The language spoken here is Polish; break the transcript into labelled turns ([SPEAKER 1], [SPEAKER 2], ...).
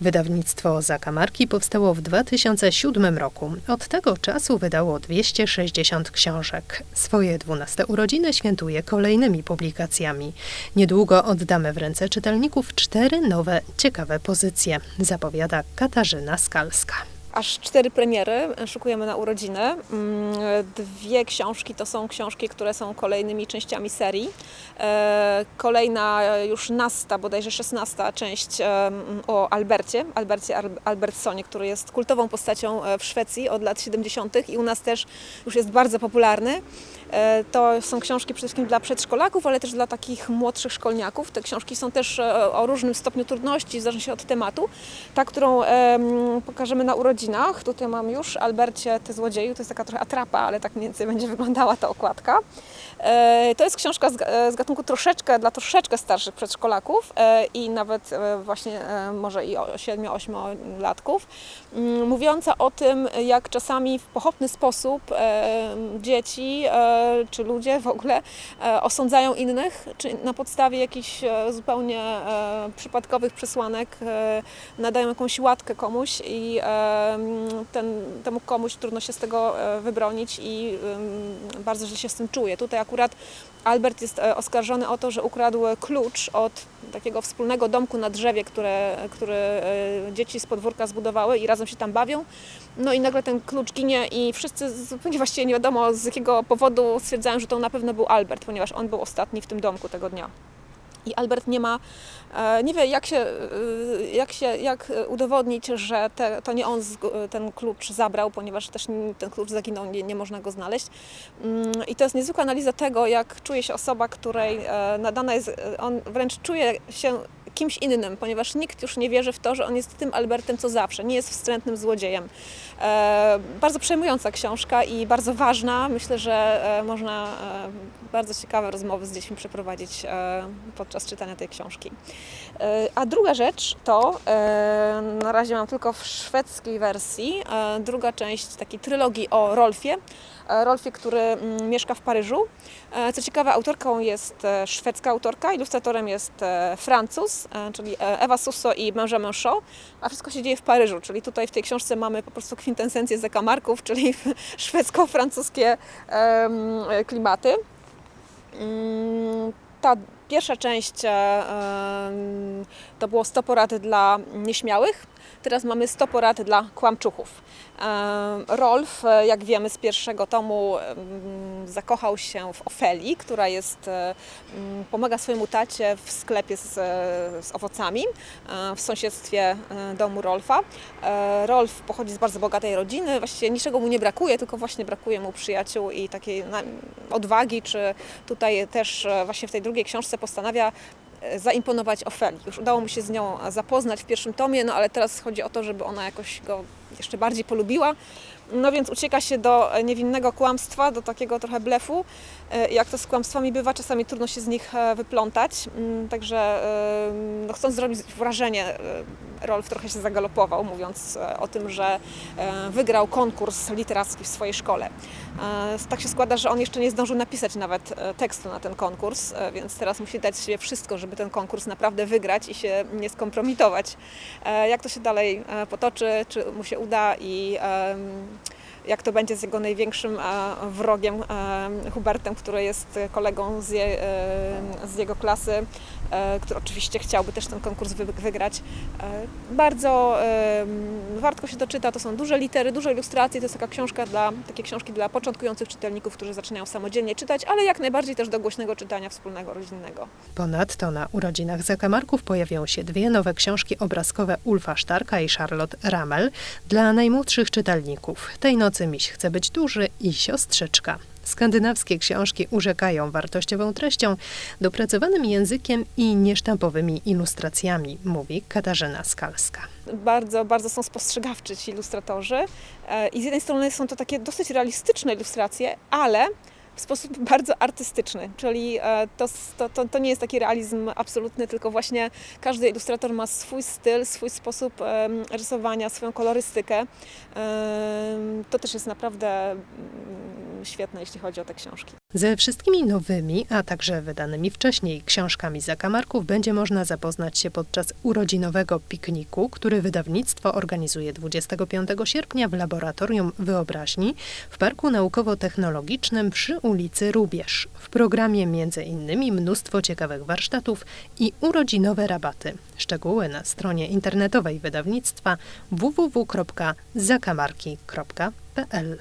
[SPEAKER 1] Wydawnictwo Zakamarki powstało w 2007 roku. Od tego czasu wydało 260 książek. Swoje 12 urodziny świętuje kolejnymi publikacjami. Niedługo oddamy w ręce czytelników cztery nowe, ciekawe pozycje, zapowiada Katarzyna Skalska.
[SPEAKER 2] Aż cztery premiery szykujemy na urodziny. Mm, Dwie książki to są książki, które są kolejnymi częściami serii. E, Kolejna już nasta, bodajże szesnasta część e, o Albercie, Albercie Al- Albertsonie, który jest kultową postacią e, w Szwecji od lat 70. i u nas też już jest bardzo popularny. E, To są książki przede wszystkim dla przedszkolaków, ale też dla takich młodszych szkolniaków. Te książki są też e, o różnym stopniu trudności, w zależności od tematu. Ta, którą em, pokażemy na urodzinach, tutaj mam już Albercie, Ty złodzieju, to jest taka trochę atrapa, ale tak mniej więcej będzie wyglądała ta okładka. E, To jest książka z, ga- z gatunku troszeczkę, dla troszeczkę starszych przedszkolaków i nawet właśnie może i 7-8 latków, mm, mówiąca o tym, jak czasami w pochopny sposób dzieci czy ludzie w ogóle e, osądzają innych, czy na podstawie jakichś e, zupełnie e, przypadkowych przesłanek nadają jakąś łatkę komuś i ten, temu komuś trudno się z tego wybronić i bardzo źle się z tym czuje. Tutaj akurat Albert jest oskarżony o to, że ukradł klucz od takiego wspólnego domku na drzewie, które, który dzieci z podwórka zbudowały i razem się tam bawią. No i nagle ten klucz ginie i wszyscy zupełnie właściwie nie wiadomo z jakiego powodu stwierdzają, że to na pewno był Albert, ponieważ on był ostatni w tym domku tego dnia. I Albert nie ma, e, nie wie jak się, e, jak się, jak udowodnić, że te, to nie on ten klucz zabrał, ponieważ też ten klucz zaginął, nie, nie można go znaleźć. Mm, I to jest niezwykła analiza tego, jak czuje się osoba, której e, nadana jest, e, on wręcz czuje się kimś innym, ponieważ nikt już nie wierzy w to, że on jest tym Albertem co zawsze, nie jest wstrętnym złodziejem. E, bardzo przejmująca książka i bardzo ważna. Myślę, że e, można e, bardzo ciekawe rozmowy z dziećmi przeprowadzić e, podczas czytania tej książki. E, a druga rzecz to, e, na razie mam tylko w szwedzkiej wersji, e, druga część takiej trylogii o Rolfie. E, Rolfie, który mm, mieszka w Paryżu. E, Co ciekawe, autorką jest e, szwedzka autorka, ilustratorem jest Francuz, czyli Ewa Susso i Benjamin Shaw, a wszystko się dzieje w Paryżu, czyli tutaj w tej książce mamy po prostu kwintesencję zakamarków, czyli szwedzko-francuskie klimaty. Mm, Ta pierwsza część to było 100 porad dla nieśmiałych, teraz mamy 100 porad dla kłamczuchów. Rolf, e, jak wiemy z pierwszego tomu, zakochał się w Ofelii, która jest, e, pomaga swojemu tacie w sklepie z, e, z owocami w sąsiedztwie domu Rolfa. Rolf pochodzi z bardzo bogatej rodziny, właściwie niczego mu nie brakuje, tylko właśnie brakuje mu przyjaciół i takiej odwagi, czy tutaj też właśnie w tej drugiej książce postanawia zaimponować Ofeli. Już udało mu się z nią zapoznać w pierwszym tomie, no ale teraz chodzi o to, żeby ona jakoś go jeszcze bardziej polubiła. No więc ucieka się do e, niewinnego kłamstwa, do takiego trochę blefu. E, Jak to z kłamstwami bywa, czasami trudno się z nich e, wyplątać. Mm, Także no, chcąc zrobić wrażenie, Rolf trochę się zagalopował, mówiąc o tym, że wygrał konkurs literacki w swojej szkole. Tak się składa, że on jeszcze nie zdążył napisać nawet tekstu na ten konkurs, więc teraz musi dać z siebie wszystko, żeby ten konkurs naprawdę wygrać i się nie skompromitować. Jak to się dalej potoczy, czy mu się uda i jak to będzie z jego największym e, wrogiem, e, Hubertem, który jest kolegą z, je, e, z jego klasy, który oczywiście chciałby też ten konkurs wy, wygrać. Bardzo warto się doczyta, to są duże litery, duże ilustracje, to jest taka książka dla, takie książki dla początkujących czytelników, którzy zaczynają samodzielnie czytać, ale jak najbardziej też do głośnego czytania wspólnego, rodzinnego.
[SPEAKER 1] Ponadto na urodzinach Zakamarków pojawią się dwie nowe książki obrazkowe Ulfa Sztarka i Charlotte Ramel dla najmłodszych czytelników. Tej nocy miś chce być duży i siostrzyczka. Skandynawskie książki urzekają wartościową treścią, dopracowanym językiem i niesztampowymi ilustracjami, mówi Katarzyna Skalska.
[SPEAKER 2] Bardzo, bardzo są spostrzegawczy ci ilustratorzy E, i z jednej strony są to takie dosyć realistyczne ilustracje, ale w sposób bardzo artystyczny, czyli e, to, to, to, nie jest taki realizm absolutny, tylko właśnie każdy ilustrator ma swój styl, swój sposób rysowania, swoją kolorystykę. To też jest naprawdę mm, świetne, jeśli chodzi o te książki.
[SPEAKER 1] Ze wszystkimi nowymi, a także wydanymi wcześniej książkami zakamarków będzie można zapoznać się podczas urodzinowego pikniku, który wydawnictwo organizuje 25 sierpnia w Laboratorium Wyobraźni w Parku Naukowo-Technologicznym przy ulicy Rubież. W programie innymi mnóstwo ciekawych warsztatów i urodzinowe rabaty. Szczegóły na stronie internetowej wydawnictwa www.zakamarki.pl